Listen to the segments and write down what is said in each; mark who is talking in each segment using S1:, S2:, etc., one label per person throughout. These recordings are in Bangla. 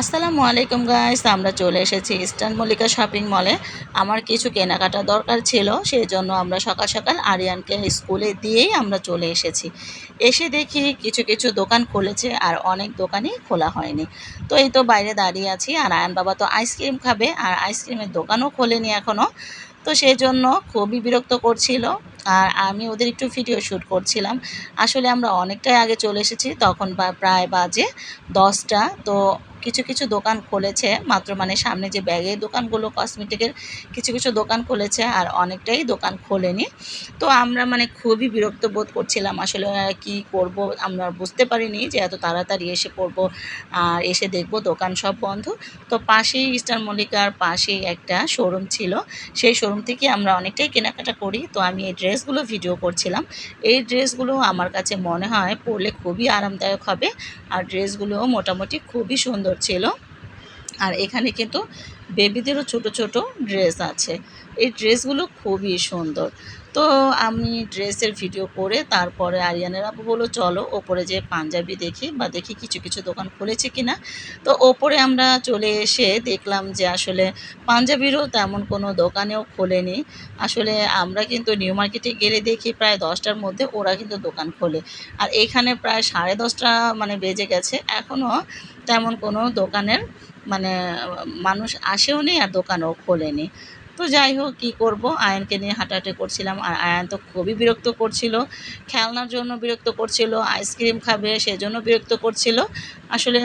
S1: আসসালামু আলাইকুম গাইস আমরা চলে এসেছি ইস্টার্ন মল্লিকা শপিং মলে আমার কিছু কেনাকাটা দরকার ছিল সেই জন্য আমরা সকাল সকাল আরিয়ানকে স্কুলে দিয়েই আমরা চলে এসেছি। এসে দেখি কিছু কিছু দোকান খুলেছে আর অনেক দোকানই খোলা হয়নি। তো এই তো বাইরে দাঁড়িয়ে আছি আর আয়ান বাবা তো আইসক্রিম খাবে আর আইসক্রিমের দোকানও খোলেনি এখনও তো সেই জন্য খুবই বিরক্ত করছিল আর আমি ওদের একটু ভিডিও শ্যুট করছিলাম। আসলে আমরা অনেকটাই আগে চলে এসেছি, তখন প্রায় বাজে দশটা। তো কিছু কিছু দোকান খুলেছে, মাত্র মানে সামনে যে ব্যাগের দোকানগুলো কসমেটিকের কিছু কিছু দোকান খুলেছে আর অনেকটাই দোকান খোলেনি। তো আমরা মানে খুবই বিরক্ত বোধ করছিলাম আসলে কি করব? আমরা বুঝতে পারিনি যে এত তাড়াতাড়ি এসে পড়ব আর এসে দেখব দোকান সব বন্ধ। তো পাশেই ইস্টার মল্লিকার পাশেই একটা শোরুম ছিল। সেই শোরুম থেকে আমরা অনেকটাই কেনাকাটা করি। তো আমি এই ড্রেসগুলো ভিডিও করছিলাম। এই ড্রেসগুলো আমার কাছে মনে হয় পরলে খুবই আরামদায়ক হবে। আর ড্রেসগুলো মোটামুটি খুবই সুন্দর ছিল আর এখানে কিন্তু বেবিদেরও ছোট ছোট ড্রেস আছে। এই ড্রেসগুলো খুবই সুন্দর। তো আমি ড্রেসের ভিডিও করে তারপরে আরিয়ানের আপু বলল, চলো ওপরে যে পাঞ্জাবি দেখি বা দেখি কিছু কিছু দোকান খুলেছে কিনা। তো ওপরে আমরা চলে এসে দেখলাম যে আসলে পাঞ্জাবিরও তেমন কোনো দোকানেও খোলেনি। আসলে আমরা কিন্তু নিউ মার্কেটে গেলে দেখি প্রায় দশটার মধ্যে ওরা কিন্তু দোকান খোলে। আর এখানে প্রায় সাড়ে দশটা মানে বেজে গেছে। এখনও তেমন কোনো দোকানের মানে মানুষ আসেও নি আর দোকানও খোলেনি। তো যাই হোক, কী করব? আয়নকে নিয়ে হাঁটাহাঁটি করছিলাম আর আয়ন তো খুবই বিরক্ত করছিল। খেলনার জন্য বিরক্ত করছিল, আইসক্রিম খাবে সেজন্য বিরক্ত করছিল। আসলে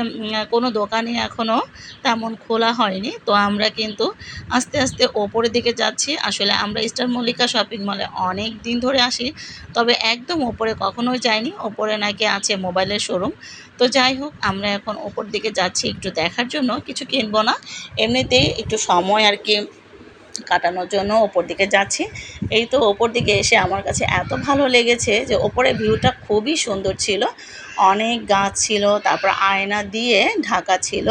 S1: কোনো দোকানই এখনও তেমন খোলা হয়নি। তো আমরা কিন্তু আস্তে আস্তে ওপরের দিকে যাচ্ছি। আসলে আমরা স্টার মল্লিকা শপিং মলে অনেক দিন ধরে আসি, তবে একদম ওপরে কখনোই যাইনি। ওপরে নাকি আছে মোবাইলের শোরুম। তো যাই হোক, আমরা এখন ওপর দিকে যাচ্ছি একটু দেখার জন্য। কিছু কিনবো না। এমনিতেই একটু সময় আর কি কাটানোর জন্য ওপর দিকে যাচ্ছি। এই তো ওপর দিকে এসে আমার কাছে এত ভালো লেগেছে যে ওপরে ভিউটা খুবই সুন্দর ছিল। অনেক গাছ ছিল, তারপর আয়না দিয়ে ঢাকা ছিল।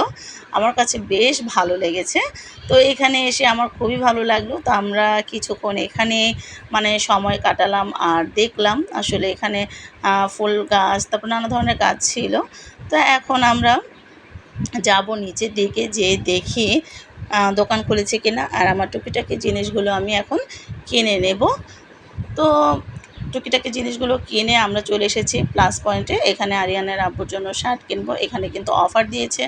S1: আমার কাছে বেশ ভালো লেগেছে। তো এখানে এসে আমার খুবই ভালো লাগল। তো আমরা কিছুক্ষণ এখানে মানে সময় কাটালাম আর দেখলাম আসলে এখানে ফুল গাছ, তারপর নানা ধরনের গাছ ছিল। তো এখন আমরা যাব নিচের দিকে যে দেখি দোকান খুলেছে কিনা আর আমার টুকিটাকি জিনিসগুলো আমি এখন কিনে নেব। তো টুকিটাকি জিনিসগুলো কিনে আমরা চলে এসেছি প্লাস পয়েন্টে এখানে আরিয়ানের আব্বুর জন্য শার্ট কিনবো। এখানে কিন্তু অফার দিয়েছে।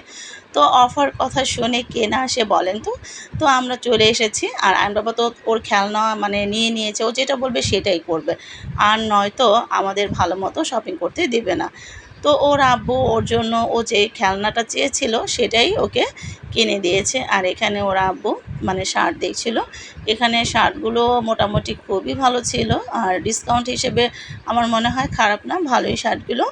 S1: তো অফার কথা শুনে কে না সে বলেন তো। তো আমরা চলে এসেছি আর আইন বাবা তো ওর খেলনা মানে নিয়ে নিয়েছে। ও যেটা বলবে সেটাই করবে। আর নয়তো আমাদের ভালো মতো শপিং করতে দেবে না। তো ওর আব্বু ওর জন্য ও যে খেলনাটা চেয়েছিল সেটাই ওকে কিনে দিয়েছে। আর এখানে ওর আব্বু মানে শার্ট দেখছিল। এখানে শার্টগুলো মোটামুটি খুবই ভালো ছিল আর ডিসকাউন্ট হিসেবে আমার মনে হয় খারাপ না, ভালোই শার্টগুলো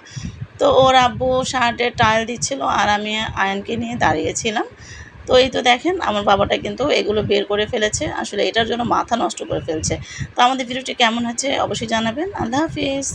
S1: তো ওর আব্বু শার্টের টাইল দিচ্ছিল আর আমি আয়নকে নিয়ে দাঁড়িয়েছিলাম। তো এই তো দেখেন, আমার বাবাটা কিন্তু এগুলো বের করে ফেলেছে। আসলে এটার জন্য মাথা নষ্ট করে ফেলছে। তো আমাদের ভিডিওটি কেমন হচ্ছে অবশ্যই জানাবেন। আল্লাহ হাফিজ।